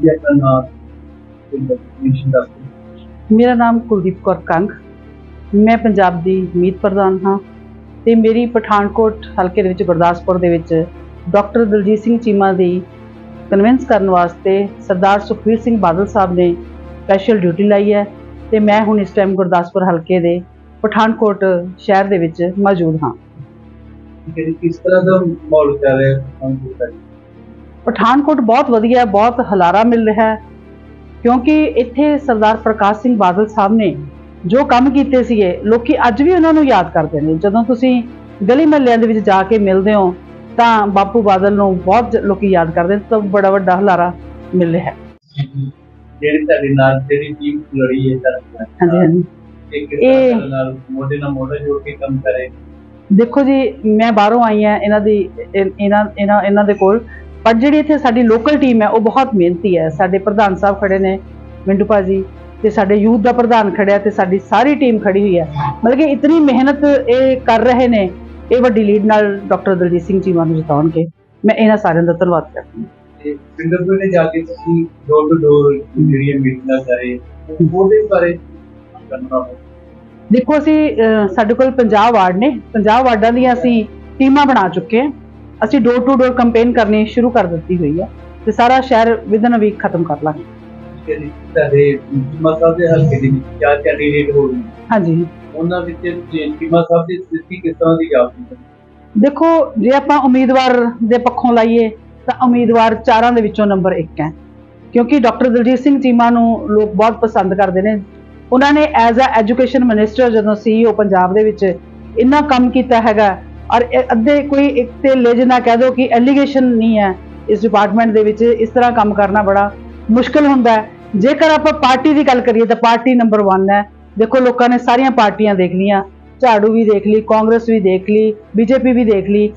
ਜੀ ਆਪਣਾ ਨਾਮ ਤੇ ਡੈਫੀਨੇਸ਼ਨ ਦੱਸ ਦਿਓ। ਮੇਰਾ ਨਾਮ ਕੁਲਦੀਪ ਕੌਰ ਕੰਗ। ਮੈਂ ਪੰਜਾਬ ਦੀ ਮੀਤ ਪ੍ਰਧਾਨ ਹਾਂ ਤੇ ਮੇਰੀ ਪਠਾਨਕੋਟ ਹਲਕੇ ਦੇ ਵਿੱਚ ਗੁਰਦਾਸਪੁਰ ਦੇ ਵਿੱਚ ਡਾਕਟਰ ਦਲਜੀਤ ਸਿੰਘ ਚੀਮਾ ਦੀ ਕਨਵਿੰਸ ਕਰਨ ਵਾਸਤੇ ਸਰਦਾਰ ਸੁਖਬੀਰ ਸਿੰਘ ਬਾਦਲ ਸਾਹਿਬ ਨੇ ਸਪੈਸ਼ਲ ਡਿਊਟੀ ਲਾਈ ਹੈ ਤੇ ਮੈਂ ਹੁਣ ਇਸ ਟਾਈਮ ਗੁਰਦਾਸਪੁਰ ਹਲਕੇ ਦੇ ਪਠਾਨਕੋਟ ਸ਼ਹਿਰ ਦੇ ਵਿੱਚ ਮੌਜੂਦ ਹਾਂ। ਠੀਕ ਹੈ ਜੀ ਕਿਸ ਤਰ੍ਹਾਂ ਦਾ ਮਾਹੌਲ ਚੱਲ ਰਿਹਾ ਹੈ ਪਠਾਨਕੋਟ ਦਾ ਜੀ? ਪਠਾਨਕੋਟ ਬਹੁਤ ਵਧੀਆ ਬਹੁਤ ਹਲਾਰਾ ਮਿਲ ਰਿਹਾ ਹੈ। ਕਿਉਂਕਿ ਇੱਥੇ ਸਰਦਾਰ ਪ੍ਰਕਾਸ਼ ਸਿੰਘ ਬਾਦਲ ਸਾਹਿਬ ਨੇ ਜੋ ਕੰਮ ਕੀਤੇ ਸੀਗੇ ਲੋਕੀ ਅੱਜ ਵੀ ਉਹਨਾਂ ਨੂੰ ਯਾਦ ਕਰਦੇ ਨੇ। ਜਦੋਂ ਤੁਸੀਂ ਗਲੀ ਮਹੱਲਿਆਂ ਦੇ ਵਿੱਚ ਜਾ ਕੇ ਮਿਲਦੇ ਹੋ ਤਾਂ ਬਾਪੂ ਬਾਦਲ ਨੂੰ ਬਹੁਤ ਲੋਕੀ ਯਾਦ ਕਰਦੇ ਨੇ ਤਾਂ ਬੜਾ ਵੱਡਾ ਹਲਾਰਾ ਮਿਲ ਰਿਹਾ ਹੈ। ਜਿਹੜੀ ਤੁਹਾਡੇ ਨਾਲ ਜਿਹੜੀ ਟੀਮ ਲੜੀ ਹੈ ਤੁਹਾਡੇ ਹਾਂਜੀ ਹਾਂਜੀ। ਇਹ ਕਿਸ ਤਰ੍ਹਾਂ ਇਹ- ਤੁਹਾਡੇ ਨਾਲ ਮੋਢੇ ਨਾਲ ਮੋਢਾ ਜੋੜ ਕੇ ਕੰਮ ਕਰੇ? ਦੇਖੋ ਜੀ ਮੈਂ ਬਾਹਰੋਂ ਆਈ ਹਾਂ ਇਹਨਾਂ ਦੀ ਇਹ- ਇਹਨਾਂ ਇਹਨਾਂ ਇਹਨਾਂ ਦੇ ਕੋਲ। ਪਰ ਜਿਹੜੀ ਇੱਥੇ ਸਾਡੀ ਲੋਕਲ ਟੀਮ ਹੈ ਉਹ ਬਹੁਤ ਮਿਹਨਤੀ ਹੈ। ਸਾਡੇ ਪ੍ਰਧਾਨ ਸਾਹਿਬ ਖੜੇ ਨੇ ਮਿੰਟੂ ਭਾਜੀ ਤੇ ਸਾਡੇ ਯੂਥ ਦਾ ਪ੍ਰਧਾਨ ਖੜਿਆ ਤੇ ਸਾਡੀ ਸਾਰੀ ਟੀਮ ਖੜੀ ਹੋਈ ਹੈ। ਮਤਲਬ ਕਿ ਇਤਨੀ ਮਿਹਨਤ ਇਹ ਕਰ ਰਹੇ ਨੇ ਇਹ ਵੱਡੀ ਲੀਡ ਨਾਲ ਡਾਕਟਰ ਦਲਜੀਤ ਸਿੰਘ ਜੀ ਨੂੰ ਜਿਤਾਉਣਗੇ। ਮੈਂ ਇਹਨਾਂ ਸਾਰਿਆਂ ਦਾ ਧੰਨਵਾਦ ਕਰਦੀ ਹਾਂ। ਤੇ ਸਿੰਗਰਪੁਰ ਨੇ ਜਾ ਕੇ ਤੁਸੀਂ ਡੋਰ ਟੂ ਡੋਰ ਜਿਹੜੀ ਮੀਟਿੰਗਾਂ ਕਰੇ ਉਹਦੇ ਬਾਰੇ ਕਰਨਾ ਹੋਵੇ ਦੇਖੋ ਅਸੀਂ ਸਾਡੇ ਕੋਲ 50 ਵਾਰਡ ਨੇ। 50 ਵਾਰਡਾਂ ਦੀਆਂ ਅਸੀਂ ਟੀਮਾਂ ਬਣਾ ਚੁੱਕੇ ਹਾਂ। ਅਸੀਂ ਡੋਰ ਟੂ ਡੋਰ ਕੈਂਪੇਨ ਕਰਨੀ ਸ਼ੁਰੂ ਕਰ ਦਿੱਤੀ ਹੋਈ ਹੈ ਤੇ ਸਾਰਾ ਸ਼ਹਿਰ ਵਿਦਨ ਵੀਕ ਖਤਮ ਕਰ ਲਾਂਗੇ। ਕਿ ਤੁਹਾਡੇ ਚੀਮਾ ਸਾਹਿਬ ਦੇ ਹਲਕੇ ਦੇ ਵਿੱਚ ਚਾਰ ਕੈਂਡੀਡੇਟ ਹੋ ਗਏ? ਹਾਂਜੀ। ਉਹਨਾਂ ਵਿੱਚ ਚੀਮਾ ਸਾਹਿਬ ਦੀ ਸਥਿਤੀ ਕਿਸ ਤਰ੍ਹਾਂ ਦੀ ਜਾਪਦੀ ਹੈ ਦੇਖੋ ਜੇ ਆਪਾਂ ਉਮੀਦਵਾਰ ਦੇ ਪੱਖੋਂ ਲਾਈਏ ਤਾਂ ਉਮੀਦਵਾਰ ਚਾਰਾਂ ਦੇ ਵਿੱਚੋਂ ਨੰਬਰ 1 ਹੈ। ਕਿਉਂਕਿ ਡਾਕਟਰ ਦਲਜੀਤ ਸਿੰਘ ਚੀਮਾ ਨੂੰ ਲੋਕ ਬਹੁਤ ਪਸੰਦ ਕਰਦੇ ਨੇ। ਉਹਨਾਂ ਨੇ ਐਜ਼ ਅ ਐਜੂਕੇਸ਼ਨ ਮਿਨਿਸਟਰ ਜਦੋਂ ਸੀਈਓ ਪੰਜਾਬ ਦੇ ਵਿੱਚ ਇੰਨਾ ਕੰਮ ਕੀਤਾ ਹੈਗਾ ਔਰ ਅੱਧੇ ਕੋਈ ਇੱਕ ਤੇ ਲੇਜ ਨਾ ਕਹਿ ਦੋ ਕਿ ਐਲੀਗੇਸ਼ਨ ਨਹੀਂ ਹੈ ਇਸ ਡਿਪਾਰਟਮੈਂਟ ਦੇ ਵਿੱਚ, ਇਸ ਤਰ੍ਹਾਂ ਕੰਮ ਕਰਨਾ ਬੜਾ ਮੁਸ਼ਕਲ ਹੁੰਦਾ ਹੈ। ਜੇਕਰ ਆਪਾਂ ਪਾਰਟੀ ਦੀ ਗੱਲ ਕਰੀਏ ਤਾਂ ਪਾਰਟੀ ਨੰਬਰ 1 ਹੈ। ਦੇਖੋ ਲੋਕਾਂ ਨੇ ਸਾਰੀਆਂ ਪਾਰਟੀਆਂ ਦੇਖ ਲਈਆਂ। ਝਾੜੂ ਵੀ ਦੇਖ ਲਈ, ਕਾਂਗਰਸ ਵੀ ਦੇਖ ਲਈ, ਬੀਜੇਪੀ ਵੀ ਦੇਖ ਲਈ।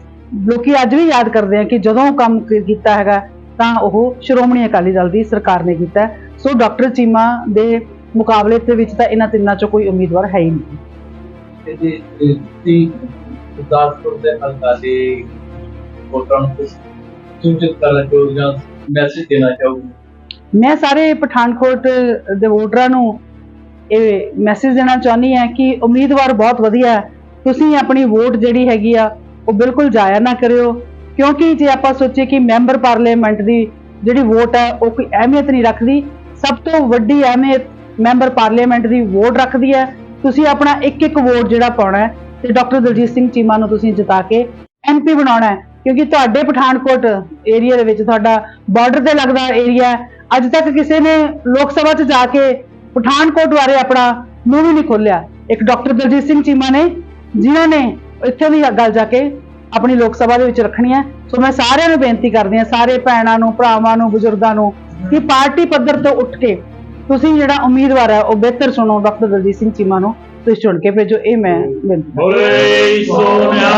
ਲੋਕੀ ਅੱਜ ਵੀ ਯਾਦ ਕਰਦੇ ਆ ਕਿ ਜਦੋਂ ਕੰਮ ਕੀਤਾ ਹੈਗਾ, ਤਾਂ ਉਹ ਸ਼੍ਰੋਮਣੀ ਅਕਾਲੀ ਦਲ ਦੀ ਸਰਕਾਰ ਨੇ ਕੀਤਾ ਸੋ ਡਾਕਟਰ ਚੀਮਾ ਦੇ ਮੁਕਾਬਲੇ ਦੇ ਵਿੱਚ ਤਾਂ ਇਹਨਾਂ ਤਿੰਨਾਂ ਚੋਂ ਕੋਈ ਉਮੀਦਵਾਰ ਹੈ ਹੀ ਨਹੀਂ। ਤੇ ਜੇ ਗੁਰਦਾਸਪੁਰ ਦੇ ਹਲਕਾ ਦੇ ਵੋਟਰਾਂ ਨੂੰ ਕੁਛ ਸੂਚਿਤ ਕਰਨਾ ਚਾਹੋਗੇ ਜਾਂ ਮੈਸੇਜ ਦੇਣਾ ਚਾਹੋਗੇ? ਮੈਂ ਸਾਰੇ ਪਠਾਨਕੋਟ ਦੇ ਵੋਟਰਾਂ ਨੂੰ ਇਹ ਮੈਸੇਜ ਦੇਣਾ ਚਾਹੁੰਦੀ ਹਾਂ ਕਿ ਉਮੀਦਵਾਰ ਬਹੁਤ ਵਧੀਆ ਹੈ। ਤੁਸੀਂ ਆਪਣੀ ਵੋਟ ਜਿਹੜੀ ਹੈਗੀ ਆ, ਉਹ ਬਿਲਕੁਲ ਜਾਇਆ ਨਾ ਕਰਿਓ। ਕਿਉਂਕਿ ਜੇ ਆਪਾਂ ਸੋਚੀਏ ਕਿ ਮੈਂਬਰ ਪਾਰਲੀਮੈਂਟ ਦੀ ਜਿਹੜੀ ਵੋਟ ਹੈ, ਉਹ ਕੋਈ ਅਹਿਮੀਅਤ ਨਹੀਂ ਰੱਖਦੀ। ਸਭ ਤੋਂ ਵੱਡੀ ਅਹਿਮੀਅਤ ਮੈਂਬਰ ਪਾਰਲੀਮੈਂਟ ਦੀ ਵੋਟ ਰੱਖਦੀ ਹੈ। ਤੁਸੀਂ ਆਪਣਾ ਇੱਕ ਇੱਕ ਵੋਟ ਜਿਹੜਾ ਪਾਉਣਾ ਹੈ ਤੇ ਡਾਕਟਰ ਦਲਜੀਤ ਸਿੰਘ ਚੀਮਾ ਨੂੰ ਤੁਸੀਂ ਜਿਤਾ ਕੇ ਐਮਪੀ ਬਣਾਉਣਾ ਹੈ, ਕਿਉਂਕਿ ਤੁਹਾਡੇ ਪਠਾਨਕੋਟ ਏਰੀਆ ਦੇ ਵਿੱਚ ਤੁਹਾਡਾ ਬਾਰਡਰ ਤੇ ਲੱਗਦਾ ਏਰੀਆ ਅੱਜ ਤੱਕ ਕਿਸੇ ਨੇ ਲੋਕ ਸਭਾ 'ਚ ਜਾ ਕੇ ਪਠਾਨਕੋਟ ਬਾਰੇ ਆਪਣਾ ਮੂੰਹ ਵੀ ਨਹੀਂ ਖੋਲਿਆ ਇੱਕ ਡਾਕਟਰ ਦਲਜੀਤ ਸਿੰਘ ਚੀਮਾ ਨੇ, ਜਿਨ੍ਹਾਂ ਨੇ ਇੱਥੇ ਦੀ ਗੱਲ ਜਾ ਕੇ ਆਪਣੀ ਲੋਕ ਸਭਾ ਦੇ ਵਿੱਚ ਰੱਖਣੀ ਹੈ। ਸੋ ਮੈਂ ਸਾਰਿਆਂ ਨੂੰ ਬੇਨਤੀ ਕਰਦੀ ਹਾਂ, ਸਾਰੇ ਭੈਣਾਂ ਨੂੰ, ਭਰਾਵਾਂ ਨੂੰ, ਬਜ਼ੁਰਗਾਂ ਨੂੰ, ਕਿ ਪਾਰਟੀ ਪੱਧਰ ਤੋਂ ਉੱਠ ਕੇ ਤੁਸੀਂ ਜਿਹੜਾ ਉਮੀਦਵਾਰ ਹੈ ਉਹ ਬਿਹਤਰ ਸੁਣੋ ਡਾਕਟਰ ਦਲਜੀਤ ਸਿੰਘ ਚੀਮਾ ਨੂੰ। ਤੁਸੀਂ ਚੁਣ ਕੇ ਭੇਜੋ ਇਹ ਮੈਂ ਬੋਲੇ ਸੋਨਿਆ।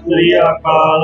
ਸ੍ਰੀ ਅਕਾਲ।